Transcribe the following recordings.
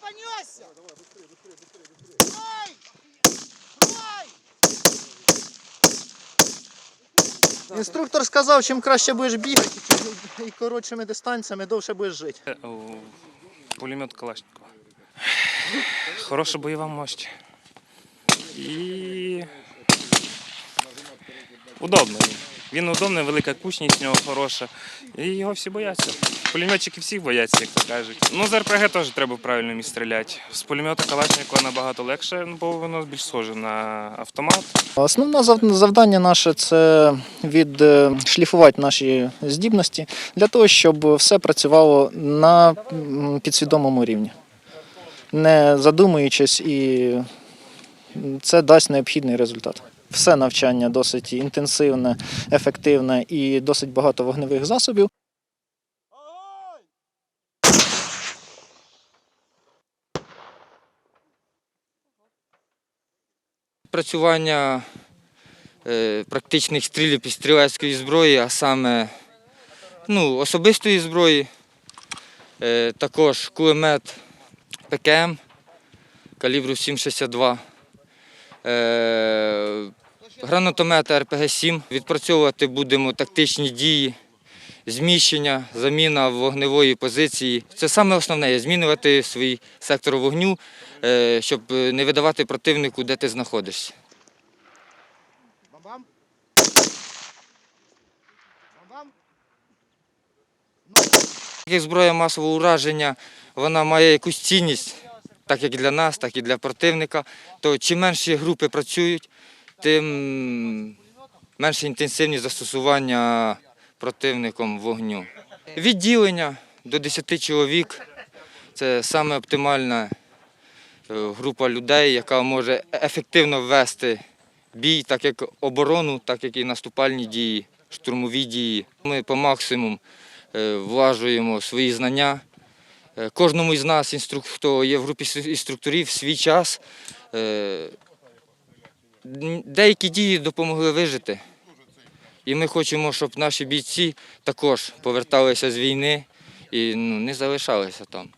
несся! Ай! Ай! Інструктор сказав, чим краще будеш бігати, чим і коротшими дистанціями довше будеш жити. Е, Пулемет Калашникова. Хороша бойова мощь. І удобний. Він. Удобний, велика кучність в нього хороша. І його всі бояться. Пулеметчики всіх бояться, як то кажуть. Ну, з РПГ теж треба правильно міг стріляти. З пулемета Калашникова набагато легше, ну, бо воно більш схоже на автомат. Основне завдання наше це відшліфувати наші здібності для того, щоб все працювало на підсвідомому рівні, не задумуючись, і це дасть необхідний результат. Все навчання досить інтенсивне, ефективне і досить багато вогневих засобів. Працювання е, практичних стрілів і стрілецької зброї, а саме ну, особистої зброї, е, також кулемет ПКМ калібру 7,62, е, гранатомет РПГ-7. Відпрацьовувати будемо тактичні дії, зміщення, заміна вогневої позиції. Це саме основне змінювати свій сектор вогню, е, щоб не видавати противнику, де ти знаходишся. Як зброя масового ураження, вона має якусь цінність, так як для нас, так і для противника. То чим менші групи працюють, тим менше інтенсивність застосування противником вогню. Відділення до 10 чоловік це саме оптимальна е, група людей, яка може ефективно вести бій, так як оборону, так як і наступальні дії, штурмові дії. Ми по максимуму е, влажуємо свої знання. Е, Кожному із нас, хто є в групі інструкторів, свій час. Деякі дії допомогли вижити. І ми хочемо, щоб наші бійці також поверталися з війни і ну, не залишалися там.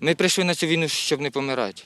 Ми прийшли на цю війну, щоб не помирати.